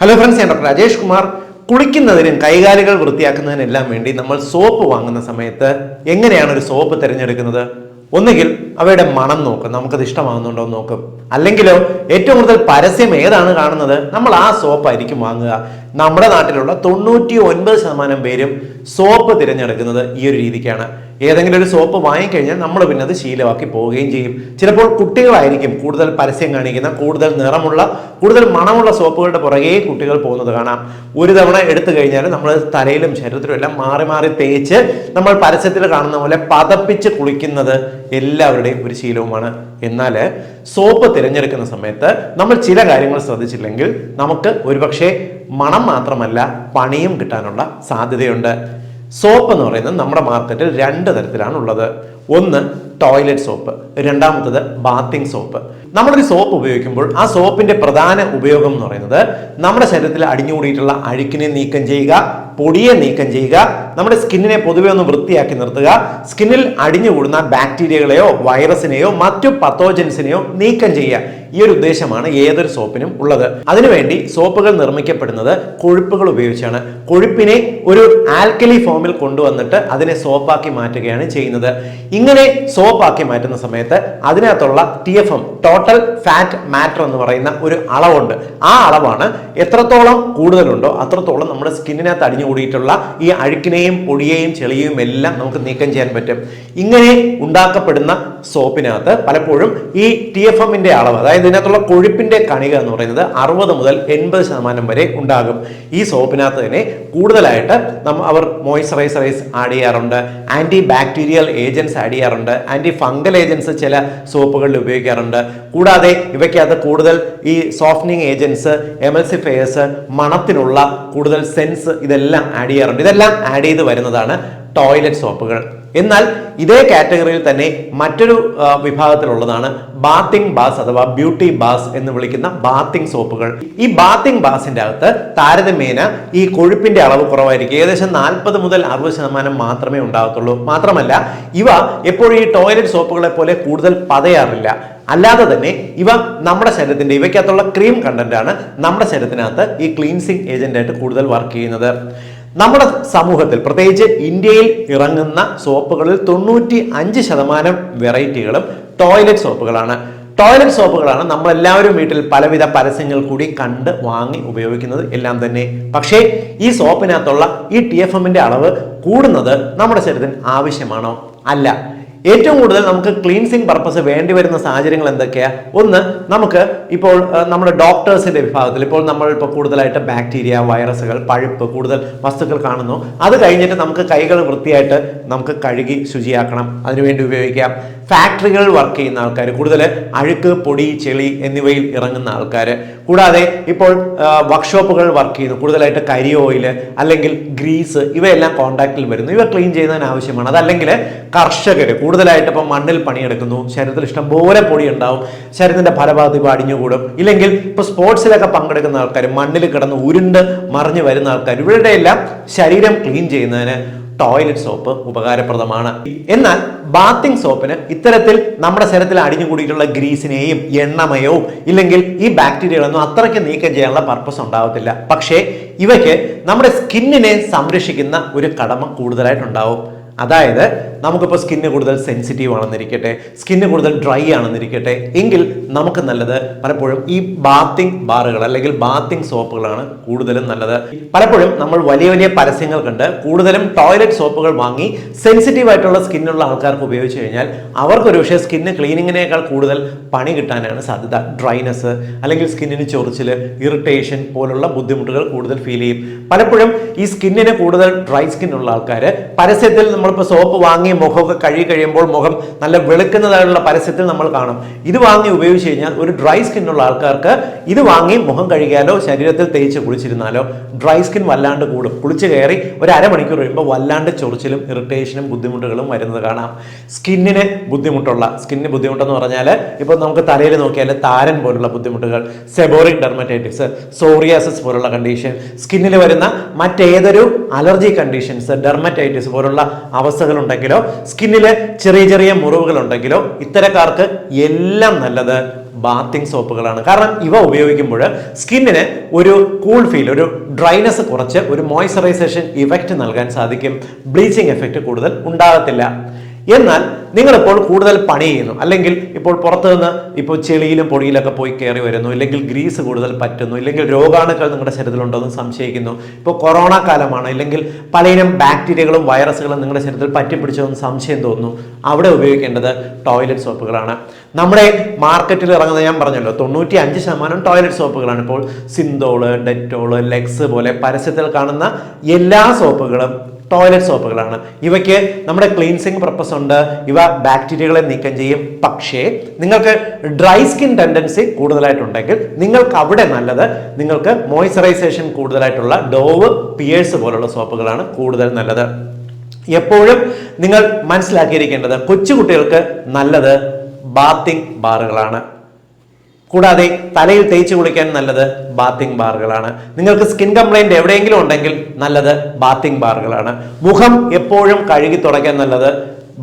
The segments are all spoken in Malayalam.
ഹലോ ഫ്രണ്ട്സ് ഞാൻ ഡോക്ടർ രാജേഷ് കുമാർ. കുളിക്കുന്നതിനും കൈകാലുകൾ വൃത്തിയാക്കുന്നതിനെല്ലാം വേണ്ടി നമ്മൾ സോപ്പ് വാങ്ങുന്ന സമയത്ത് എങ്ങനെയാണ് ഒരു സോപ്പ് തിരഞ്ഞെടുക്കുന്നത്? ഒന്നുകിൽ അവയുടെ മണം നോക്കും. നമുക്കത് ഇഷ്ടമാകുന്നുണ്ടോ എന്ന് നോക്കും. അല്ലെങ്കിലോ ഏറ്റവും കൂടുതൽ പരസ്യം ഏതാണ് കാണുന്നത്? നമ്മൾ ആ സോപ്പായിരിക്കും വാങ്ങുക. നമ്മുടെ നാട്ടിലുള്ള തൊണ്ണൂറ്റി ഒൻപത് ശതമാനം പേരും സോപ്പ് തിരഞ്ഞെടുക്കുന്നത് ഈ ഒരു രീതിക്കാണ്. ഏതെങ്കിലും ഒരു സോപ്പ് വാങ്ങിക്കഴിഞ്ഞാൽ നമ്മൾ പിന്നെ അത് ശീലമാക്കി പോവുകയും ചെയ്യും. ചിലപ്പോൾ കുട്ടികളായിരിക്കും കൂടുതൽ പരസ്യം കാണിക്കുന്ന കൂടുതൽ നിറമുള്ള കൂടുതൽ മണമുള്ള സോപ്പുകളുടെ പുറകെ കുട്ടികൾ പോകുന്നത് കാണാം. ഒരു തവണ എടുത്തു കഴിഞ്ഞാൽ നമ്മൾ തലയിലും ശരീരത്തിലും എല്ലാം മാറി മാറി തേച്ച് നമ്മൾ പരസ്യത്തിൽ കാണുന്ന പോലെ പതപ്പിച്ച് കുളിക്കുന്നത് എല്ലാവരുടെയും ഒരു ശീലവുമാണ്. എന്നാൽ സോപ്പ് തിരഞ്ഞെടുക്കുന്ന സമയത്ത് നമ്മൾ ചില കാര്യങ്ങൾ ശ്രദ്ധിച്ചില്ലെങ്കിൽ നമുക്ക് ഒരുപക്ഷെ മണം മാത്രമല്ല പണിയും കിട്ടാനുള്ള സാധ്യതയുണ്ട്. സോപ്പ് എന്ന് പറയുന്നത് നമ്മുടെ മാർക്കറ്റിൽ രണ്ട് തരത്തിലാണ് ഉള്ളത് ഒന്ന് ടോയ്ലറ്റ് സോപ്പ് രണ്ടാമത്തത് ബാത്തിങ് സോപ്പ് നമ്മളൊരു സോപ്പ് ഉപയോഗിക്കുമ്പോൾ ആ സോപ്പിന്റെ പ്രധാന ഉപയോഗം എന്ന് പറയുന്നത് നമ്മുടെ ശരീരത്തിൽ അടിഞ്ഞുകൂടിയിട്ടുള്ള അഴുക്കിനെ നീക്കം ചെയ്യുക പൊടിയെ നീക്കം ചെയ്യുക നമ്മുടെ സ്കിന്നിനെ പൊതുവെ ഒന്ന് വൃത്തിയാക്കി നിർത്തുക സ്കിന്നിൽ അടിഞ്ഞുകൂടുന്ന ബാക്ടീരിയകളെയോ വൈറസിനെയോ മറ്റു പത്തോജൻസിനെയോ നീക്കം ചെയ്യുക. ഈ ഒരു ഉദ്ദേശമാണ് ഏതൊരു സോപ്പിനും ഉള്ളത്. അതിനുവേണ്ടി സോപ്പുകൾ നിർമ്മിക്കപ്പെടുന്നത് കൊഴുപ്പുകൾ ഉപയോഗിച്ചാണ്. കൊഴുപ്പിനെ ഒരു ആൽക്കലി ഫോമിൽ കൊണ്ടുവന്നിട്ട് അതിനെ സോപ്പാക്കി മാറ്റുകയാണ് ചെയ്യുന്നത്. ഇങ്ങനെ സോപ്പ് ആക്കി മാറ്റുന്ന സമയത്ത് അതിനകത്തുള്ള T F M total fat matter എന്ന് പറയുന്ന ഒരു അളവുണ്ട്. ആ അളവാണ് എത്രത്തോളം കൂടുതലുണ്ടോ അത്രത്തോളം നമ്മുടെ സ്കിന്നിനകത്ത് അടിഞ്ഞുകൂടിയിട്ടുള്ള ഈ അഴുക്കിനെയും പൊടിയെയും ചെളിയെയും എല്ലാം നമുക്ക് നീക്കം ചെയ്യാൻ പറ്റും. ഇങ്ങനെ ഉണ്ടാക്കപ്പെടുന്ന സോപ്പിനകത്ത് പലപ്പോഴും ഈ ടി എഫ് എമ്മിന്റെ അളവ് അതായത് ഇതിനകത്തുള്ള കൊഴുപ്പിന്റെ കണിക എന്ന് പറയുന്നത് അറുപത് മുതൽ എൺപത് ശതമാനം വരെ ഉണ്ടാകും. ഈ സോപ്പിനകത്ത് തന്നെ കൂടുതലായിട്ട് അവർ മോയ്സ്ചറൈസറൈസ് ആഡ് ചെയ്യാറുണ്ട്. ആന്റി ബാക്ടീരിയൽ ഏജൻസ് ആഡ് ചെയ്യാറുണ്ട്. ആന്റി ഫംഗൽ ഏജൻസ് ചില സോപ്പുകളിൽ ഉപയോഗിക്കാറുണ്ട്. കൂടാതെ ഇവയ്ക്കകത്ത് കൂടുതൽ ഈ സോഫ്റ്റനിങ് ഏജൻസ് എമൽസിഫയേഴ്സ് മണത്തിനുള്ള കൂടുതൽ സെൻസ് ഇതെല്ലാം ആഡ് ചെയ്യാറുണ്ട്. ഇതെല്ലാം ആഡ് ചെയ്ത് വരുന്നതാണ് ടോയ്ലറ്റ് സോപ്പുകൾ. എന്നാൽ ഇതേ കാറ്റഗറിയിൽ തന്നെ മറ്റൊരു വിഭാഗത്തിലുള്ളതാണ് ബാത്തിങ് ബാസ് അഥവാ ബ്യൂട്ടി ബാസ് എന്ന് വിളിക്കുന്ന ബാത്തിങ് സോപ്പുകൾ. ഈ ബാത്തിങ് ബാസിന്റെ അകത്ത് താരതമ്യേന ഈ കൊഴുപ്പിന്റെ അളവ് കുറവായിരിക്കും. ഏകദേശം നാൽപ്പത് മുതൽ അറുപത് ശതമാനം മാത്രമേ ഉണ്ടാകത്തുള്ളൂ. മാത്രമല്ല ഇവ എപ്പോഴും ഈ ടോയ്ലറ്റ് സോപ്പുകളെ പോലെ കൂടുതൽ പതയാറില്ല. അല്ലാതെ തന്നെ ഇവ നമ്മുടെ ശരീരത്തിന്റെ ഇവയ്ക്കകത്തുള്ള ക്രീം കണ്ടന്റ് ആണ് നമ്മുടെ ശരീരത്തിനകത്ത് ഈ ക്ലീൻസിങ് ഏജന്റ് ആയിട്ട് കൂടുതൽ വർക്ക് ചെയ്യുന്നത്. നമ്മുടെ സമൂഹത്തിൽ പ്രത്യേകിച്ച് ഇന്ത്യയിൽ ഇറങ്ങുന്ന സോപ്പുകളിൽ തൊണ്ണൂറ്റി അഞ്ച് ശതമാനം വെറൈറ്റികളും ടോയ്ലറ്റ് സോപ്പുകളാണ്. ടോയ്ലറ്റ് സോപ്പുകളാണ് നമ്മളെല്ലാവരും വീട്ടിൽ പലവിധ പരസ്യങ്ങൾ കൂടി കണ്ട് വാങ്ങി ഉപയോഗിക്കുന്നത് എല്ലാം തന്നെ. പക്ഷേ ഈ സോപ്പിനകത്തുള്ള ഈ ടി എഫ് അളവ് കൂടുന്നത് നമ്മുടെ ശരീരത്തിന് ആവശ്യമാണോ? അല്ല. ഏറ്റവും കൂടുതൽ നമുക്ക് ക്ലീൻസിങ് പർപ്പസ് വേണ്ടി വരുന്ന സാഹചര്യങ്ങൾ എന്തൊക്കെയാ? ഒന്ന് നമുക്ക് ഇപ്പോൾ നമ്മുടെ ഡോക്ടേഴ്സിന്റെ വിഭാഗത്തിൽ ഇപ്പോൾ നമ്മൾ ഇപ്പോൾ കൂടുതലായിട്ട് ബാക്ടീരിയ വൈറസുകൾ പഴുപ്പ് കൂടുതൽ വസ്തുക്കൾ കാണുന്നു. അത് കഴിഞ്ഞിട്ട് നമുക്ക് കൈകൾ വൃത്തിയായിട്ട് നമുക്ക് കഴുകി ശുചിയാക്കണം. അതിനുവേണ്ടി ഉപയോഗിക്കാം. ഫാക്ടറികളിൽ വർക്ക് ചെയ്യുന്ന ആൾക്കാർ കൂടുതൽ അഴുക്ക് പൊടി ചെളി എന്നിവയിൽ ഇറങ്ങുന്ന ആൾക്കാർ കൂടാതെ ഇപ്പോൾ വർക്ക്ഷോപ്പുകൾ വർക്ക് ചെയ്യുന്നു. കൂടുതലായിട്ട് കരി ഓയിൽ അല്ലെങ്കിൽ ഗ്രീസ് ഇവയെല്ലാം കോണ്ടാക്റ്റിൽ വരുന്നു. ഇവ ക്ലീൻ ചെയ്യുന്നതിന് ആവശ്യമാണ്. അതല്ലെങ്കിൽ കർഷകർ കൂടുതലായിട്ട് ഇപ്പം മണ്ണിൽ പണിയെടുക്കുന്നു. ശരീരത്തിൽ ഇഷ്ടംപോലെ പൊടി ഉണ്ടാവും. ശരീരത്തിന്റെ ഫലഭാഗത്ത് ഇപ്പോൾ അടിഞ്ഞുകൂടും. ഇല്ലെങ്കിൽ ഇപ്പോൾ സ്പോർട്സിലൊക്കെ പങ്കെടുക്കുന്ന ആൾക്കാർ മണ്ണിൽ കിടന്ന് ഉരുണ്ട് മറിഞ്ഞു വരുന്ന ആൾക്കാർ ഇവരുടെ എല്ലാം ശരീരം ക്ലീൻ ചെയ്യുന്നതിന് ടോയ്ലറ്റ് സോപ്പ് ഉപകാരപ്രദമാണ്. എന്നാൽ ബാത്തിങ് സോപ്പിന് ഇത്തരത്തിൽ നമ്മുടെ ശരീരത്തിൽ അടിഞ്ഞുകൂടിയിട്ടുള്ള ഗ്രീസിനെയും എണ്ണമയവും ഇല്ലെങ്കിൽ ഈ ബാക്ടീരിയകളൊന്നും അത്രയ്ക്ക് നീക്കം ചെയ്യാനുള്ള പർപ്പസ് ഉണ്ടാവത്തില്ല. പക്ഷേ ഇവയ്ക്ക് നമ്മുടെ സ്കിന്നിനെ സംരക്ഷിക്കുന്ന ഒരു കടമ കൂടുതലായിട്ടുണ്ടാവും. അതായത് നമുക്കിപ്പോൾ സ്കിന്ന് കൂടുതൽ സെൻസിറ്റീവ് ആണെന്നിരിക്കട്ടെ സ്കിന്ന് കൂടുതൽ ഡ്രൈ ആണെന്നിരിക്കട്ടെ എങ്കിൽ നമുക്ക് നല്ലത് പലപ്പോഴും ഈ ബാത്തിങ് ബാറുകൾ അല്ലെങ്കിൽ ബാത്തിങ് സോപ്പുകളാണ് കൂടുതലും നല്ലത്. പലപ്പോഴും നമ്മൾ വലിയ വലിയ പരസ്യങ്ങൾ കണ്ട് കൂടുതലും ടോയ്ലറ്റ് സോപ്പുകൾ വാങ്ങി സെൻസിറ്റീവ് ആയിട്ടുള്ള സ്കിന്നുള്ള ആൾക്കാർക്ക് ഉപയോഗിച്ച് കഴിഞ്ഞാൽ അവർക്ക് ഒരു പക്ഷേ സ്കിന്ന് ക്ലീനിങ്ങിനേക്കാൾ കൂടുതൽ പണി കിട്ടാനാണ് സാധ്യത. ഡ്രൈനെസ് അല്ലെങ്കിൽ സ്കിന്നിന് ചൊറിച്ചിൽ ഇറിറ്റേഷൻ പോലുള്ള ബുദ്ധിമുട്ടുകൾ കൂടുതൽ ഫീൽ ചെയ്യും. പലപ്പോഴും ഈ സ്കിന്നിന് കൂടുതൽ ഡ്രൈ സ്കിന്നുള്ള ആൾക്കാർ പരസ്യത്തിൽ നമ്മളിപ്പോൾ സോപ്പ് വാങ്ങി മുഖമൊക്കെ കഴുകി കഴിയുമ്പോൾ മുഖം നല്ല വെളുക്കുന്നതായുള്ള പരസ്യത്തിൽ നമ്മൾ കാണും. ഇത് വാങ്ങി ഉപയോഗിച്ച് കഴിഞ്ഞാൽ ഒരു ഡ്രൈ സ്കിൻ ഉള്ള ആൾക്കാർക്ക് ഇത് വാങ്ങി മുഖം കഴുകിയാലോ ശരീരത്തിൽ തേച്ച് കുളിച്ചിരുന്നാലോ ഡ്രൈ സ്കിൻ വല്ലാണ്ട് കൂടും. കുളിച്ച് കയറി ഒരു അരമണിക്കൂർ കഴിയുമ്പോൾ വല്ലാണ്ട് ചൊറിച്ചിലും ഇറിറ്റേഷനും ബുദ്ധിമുട്ടുകളും വരുന്നത് കാണാം. സ്കിന്നിന് ബുദ്ധിമുട്ടുള്ള സ്കിന്നിന് ബുദ്ധിമുട്ടെന്ന് പറഞ്ഞാൽ ഇപ്പോൾ നമുക്ക് തലയിൽ നോക്കിയാൽ താരൻ പോലുള്ള ബുദ്ധിമുട്ടുകൾ സെബോറിക് ഡെർമറ്റൈറ്റിസ് സോറിയാസിസ് പോലുള്ള കണ്ടീഷൻ സ്കിന്നിൽ വരുന്ന മറ്റേതൊരു അലർജി കണ്ടീഷൻസ് ഡെർമറ്റൈറ്റിസ് പോലുള്ള അവസ്ഥകളുണ്ടെങ്കിലോ സ്കിന്നിലെ ചെറിയ ചെറിയ മുറിവുകൾ ഉണ്ടെങ്കിലോ ഇത്തരക്കാർക്ക് എല്ലാം നല്ലത് ബാത്തിങ് സോപ്പുകളാണ്. കാരണം ഇവ ഉപയോഗിക്കുമ്പോൾ സ്കിന്നിന് ഒരു കൂൾ ഫീൽ ഒരു ഡ്രൈനെസ് കുറച്ച് ഒരു മോയ്സ്ചറൈസേഷൻ ഇഫക്റ്റ് നൽകാൻ സാധിക്കും. ബ്ലീച്ചിങ് എഫക്റ്റ് കൂടുതൽ ഉണ്ടാകത്തില്ല. എന്നാൽ നിങ്ങളിപ്പോൾ കൂടുതൽ പണി ചെയ്യുന്നു. അല്ലെങ്കിൽ ഇപ്പോൾ പുറത്തു നിന്ന് ഇപ്പോൾ ചെളിയിലും പൊടിയിലൊക്കെ പോയി കയറി വരുന്നു. ഇല്ലെങ്കിൽ ഗ്രീസ് കൂടുതൽ പറ്റുന്നു. ഇല്ലെങ്കിൽ രോഗാണുക്കൾ നിങ്ങളുടെ ശരീരത്തിലുണ്ടോ എന്ന് സംശയിക്കുന്നു. ഇപ്പോൾ കൊറോണ കാലമാണ്. ഇല്ലെങ്കിൽ പലയിനം ബാക്ടീരിയകളും വൈറസുകളും നിങ്ങളുടെ ശരീരത്തിൽ പറ്റിപ്പിടിച്ചോ എന്ന് സംശയം തോന്നുന്നു. അവിടെ ഉപയോഗിക്കേണ്ടത് ടോയ്ലറ്റ് സോപ്പുകളാണ്. നമ്മുടെ മാർക്കറ്റിൽ ഇറങ്ങുന്ന ഞാൻ പറഞ്ഞല്ലോ തൊണ്ണൂറ്റി അഞ്ച് ശതമാനം ടോയ്ലറ്റ് സോപ്പുകളാണ്. ഇപ്പോൾ സിന്തോൾ ഡെറ്റോൾ ലെക്സ് പോലെ പരസ്യത്തിൽ കാണുന്ന എല്ലാ സോപ്പുകളും ടോയ്ലറ്റ് സോപ്പുകളാണ് ഇവയ്ക്ക് നമ്മുടെ ക്ലീൻസിങ് പർപ്പസ് ഉണ്ട്. ഇവ ബാക്ടീരിയകളെ നീക്കം ചെയ്യും. പക്ഷേ നിങ്ങൾക്ക് ഡ്രൈ സ്കിൻ ടെൻഡൻസി കൂടുതലായിട്ടുണ്ടെങ്കിൽ നിങ്ങൾക്ക് അവിടെ നല്ലത് നിങ്ങൾക്ക് മോയ്സ്ചറൈസേഷൻ കൂടുതലായിട്ടുള്ള ഡോവ് പിയേഴ്സ് പോലുള്ള സോപ്പുകളാണ് കൂടുതൽ നല്ലത്. എപ്പോഴും നിങ്ങൾ മനസ്സിലാക്കിയിരിക്കേണ്ടത് കൊച്ചുകുട്ടികൾക്ക് നല്ലത് ബാത്തിങ് ബാറുകളാണ് കൂടാതെ തലയിൽ തേച്ച് കുളിക്കാൻ നല്ലത് ബാത്തിങ് ബാറുകളാണ് നിങ്ങൾക്ക് സ്കിൻ കംപ്ലൈന്റ് എവിടെയെങ്കിലും ഉണ്ടെങ്കിൽ നല്ലത് ബാത്തിങ് ബാറുകളാണ് മുഖം എപ്പോഴും കഴുകി തുടയ്ക്കാൻ നല്ലത്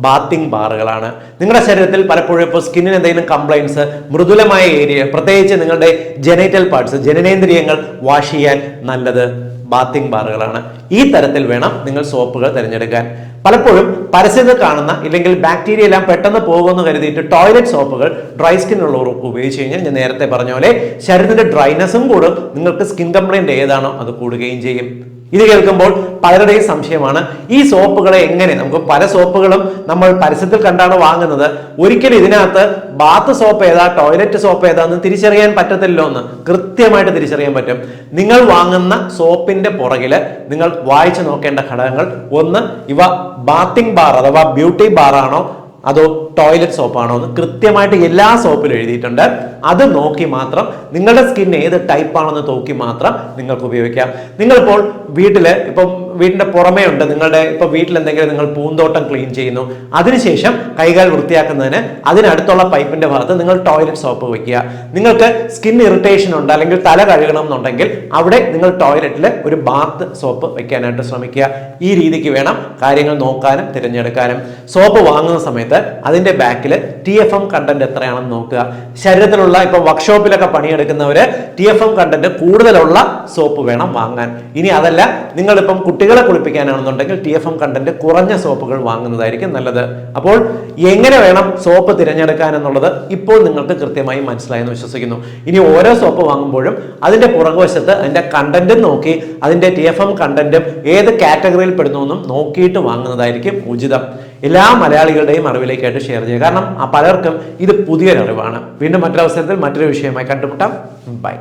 ബാത്തിങ് ബാറുകളാണ് നിങ്ങളുടെ ശരീരത്തിൽ പലപ്പോഴും ഇപ്പോൾ സ്കിന്നിന് എന്തെങ്കിലും കംപ്ലൈൻസ് മൃദുലമായ ഏരിയ പ്രത്യേകിച്ച് നിങ്ങളുടെ ജനൈറ്റൽ പാർട്സ് ജനനേന്ദ്രിയങ്ങൾ വാഷ് ചെയ്യാൻ നല്ലത് ബാത്തിങ് ബാറുകളാണ് ഈ തരത്തിൽ വേണം നിങ്ങൾ സോപ്പുകൾ തിരഞ്ഞെടുക്കാൻ. പലപ്പോഴും പരസ്യത്തിൽ കാണുന്ന ഇല്ലെങ്കിൽ ബാക്ടീരിയ എല്ലാം പെട്ടെന്ന് പോകുമെന്ന് കരുതിയിട്ട് ടോയ്ലറ്റ് സോപ്പുകൾ ഡ്രൈ സ്കിൻ ഉള്ളവർ ഉപയോഗിച്ച് കഴിഞ്ഞാൽ ഞാൻ നേരത്തെ പറഞ്ഞ പോലെ ശരീരത്തിന്റെ ഡ്രൈനെസ്സും കൂടും. നിങ്ങൾക്ക് സ്കിൻ കംപ്ലൈന്റ് ഏതാണോ അത് കൂടുകയും ചെയ്യും. ഇത് കേൾക്കുമ്പോൾ പലരുടെയും സംശയമാണ് ഈ സോപ്പുകളെ എങ്ങനെ? നമുക്ക് പല സോപ്പുകളും നമ്മൾ പരസ്യത്തിൽ കണ്ടാണ് വാങ്ങുന്നത്. ഒരിക്കലും ഇതിനകത്ത് ബാത്ത് സോപ്പ് ഏതാ ടോയ്ലറ്റ് സോപ്പ് ഏതാന്ന് തിരിച്ചറിയാൻ പറ്റത്തില്ലോ എന്ന് കൃത്യമായിട്ട് തിരിച്ചറിയാൻ പറ്റും. നിങ്ങൾ വാങ്ങുന്ന സോപ്പിന്റെ പുറകിൽ നിങ്ങൾ വായിച്ചു നോക്കേണ്ട ഘടകങ്ങൾ ഒന്ന് ഇവ ബാത്തിങ് ബാർ അഥവാ ബ്യൂട്ടി ബാർ ആണോ? അതോ ടോയ്ലറ്റ് സോപ്പാണോ എന്ന് കൃത്യമായിട്ട് എല്ലാ സോപ്പിലും എഴുതിയിട്ടുണ്ട്. അത് നോക്കി മാത്രം നിങ്ങളുടെ സ്കിൻ ഏത് ടൈപ്പ് ആണെന്ന് നോക്കി മാത്രം നിങ്ങൾക്ക് ഉപയോഗിക്കാം. നിങ്ങളിപ്പോൾ വീട്ടിൽ ഇപ്പം വീടിന്റെ പുറമേ ഉണ്ട് നിങ്ങളുടെ ഇപ്പൊ വീട്ടിൽ എന്തെങ്കിലും നിങ്ങൾ പൂന്തോട്ടം ക്ലീൻ ചെയ്യുന്നു അതിനുശേഷം കൈകൾ വൃത്തിയാക്കുന്നതിന് അതിനടുത്തുള്ള പൈപ്പിന്റെ ഭാഗത്ത് നിങ്ങൾ ടോയ്ലറ്റ് സോപ്പ് വയ്ക്കുക നിങ്ങൾക്ക് സ്കിൻ ഇറിറ്റേഷൻ ഉണ്ട് അല്ലെങ്കിൽ തല കഴുകണം എന്നുണ്ടെങ്കിൽ അവിടെ നിങ്ങൾ ടോയ്ലറ്റിൽ ഒരു ബാത്ത് സോപ്പ് വയ്ക്കാനായിട്ട് ശ്രമിക്കുക. ഈ രീതിക്ക് വേണം കാര്യങ്ങൾ നോക്കാനും തിരഞ്ഞെടുക്കാനും. സോപ്പ് വാങ്ങുന്ന സമയത്ത് അതിന്റെ ബാക്കിൽ ടി എഫ് എം കണ്ടന്റ് എത്രയാണെന്ന് നോക്കുക. ശരീരത്തിലുള്ള ഇപ്പൊ വർക്ക്ഷോപ്പിലൊക്കെ പണിയെടുക്കുന്നവര് ടി എഫ് എം കണ്ടന്റ് കൂടുതലുള്ള സോപ്പ് വേണം വാങ്ങാൻ. ഇനി അതല്ല നിങ്ങളിപ്പം കുട്ടികളെ കുളിപ്പിക്കാനാണെന്നുണ്ടെങ്കിൽ ടി എഫ് എം കണ്ടന്റ് കുറഞ്ഞ സോപ്പുകൾ വാങ്ങുന്നതായിരിക്കും നല്ലത്. അപ്പോൾ എങ്ങനെ വേണം സോപ്പ് തിരഞ്ഞെടുക്കാൻ എന്നുള്ളത് ഇപ്പോൾ നിങ്ങൾക്ക് കൃത്യമായി മനസ്സിലായെന്ന് വിശ്വസിക്കുന്നു. ഇനി ഓരോ സോപ്പ് വാങ്ങുമ്പോഴും അതിന്റെ പുറകുവശത്ത് അതിന്റെ കണ്ടന്റും നോക്കി അതിന്റെ ടി എഫ് എം കണ്ടന്റും ഏത് കാറ്റഗറിയിൽ പെടുന്നു നോക്കിയിട്ട് വാങ്ങുന്നതായിരിക്കും ഉചിതം. എല്ലാ മലയാളികളുടെയും അറിവിലേക്കായിട്ട് ഷെയർ ചെയ്യുക. കാരണം ആ പലർക്കും ഇത് പുതിയൊരു അറിവാണ് വീണ്ടും മറ്റൊരവസരത്തിൽ മറ്റൊരു വിഷയമായി കണ്ടുമുട്ടാം. ബൈ